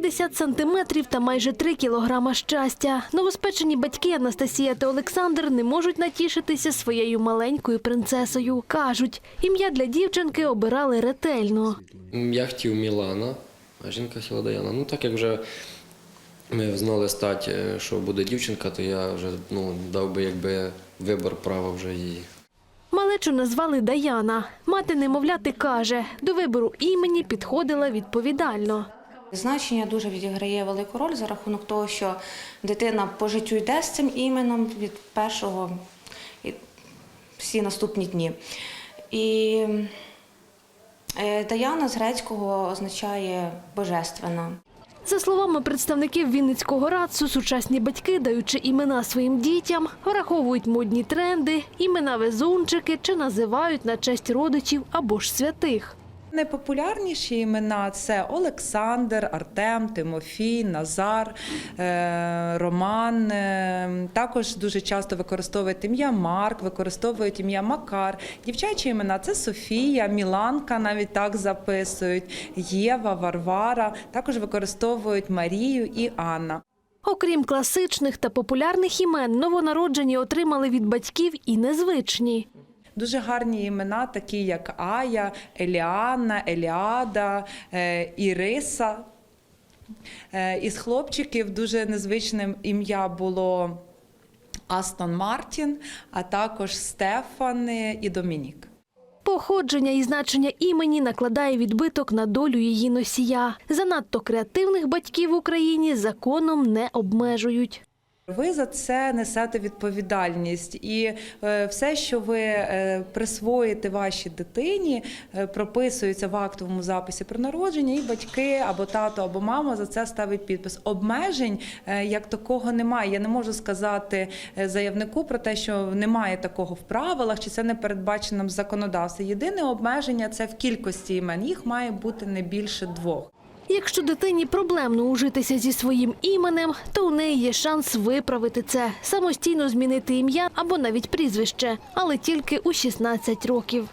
50 сантиметрів та майже 3 кілограма щастя. Новоспечені батьки Анастасія та Олександр не можуть натішитися своєю маленькою принцесою. Кажуть, ім'я для дівчинки обирали ретельно. Я хотів Мілана, а жінка хотіла Даяна. Ну так як вже ми знали стать, е, що буде дівчинка, то я вже ну, дав би якби вибір права вже її. Малечу назвали Даяна. Мати немовляти каже, до вибору імені підходила відповідально. Значення дуже відіграє велику роль за рахунок того, що дитина по життю йде з цим іменем від першого і всі наступні дні. І е, Даяна з грецького означає божественна. За словами представників Вінницького радцу, сучасні батьки, даючи імена своїм дітям, враховують модні тренди, імена везунчики чи називають на честь родичів або ж святих. Найпопулярніші імена це Олександр, Артем, Тимофій, Назар, е, Роман. Е, Також дуже часто використовують ім'я Марк, використовують ім'я Макар. Дівчачі імена це Софія, Міланка, навіть так записують, Єва, Варвара. Також використовують Марію і Анна. Окрім класичних та популярних імен, новонароджені отримали від батьків і незвичні. Дуже гарні імена, такі як Ая, Еліана, Еліада, е, Іриса. Е, Із хлопчиків дуже незвичним ім'я було Астон Мартін, а також Стефан і Домінік. Походження і значення імені накладає відбиток на долю її носія. Занадто креативних батьків в Україні законом не обмежують. Ви за це несете відповідальність, і е, все, що ви е, присвоїте вашій дитині, е, прописується в актовому записі про народження, і батьки або тато, або мама за це ставить підпис. Обмежень як такого немає. Я не можу сказати заявнику про те, що немає такого в правилах, чи це не передбачено в. Єдине обмеження це в кількості імен. Їх має бути не більше двох. Якщо дитині проблемно ужитися зі своїм іменем, то у неї є шанс виправити це, самостійно змінити ім'я або навіть прізвище, але тільки у 16 років.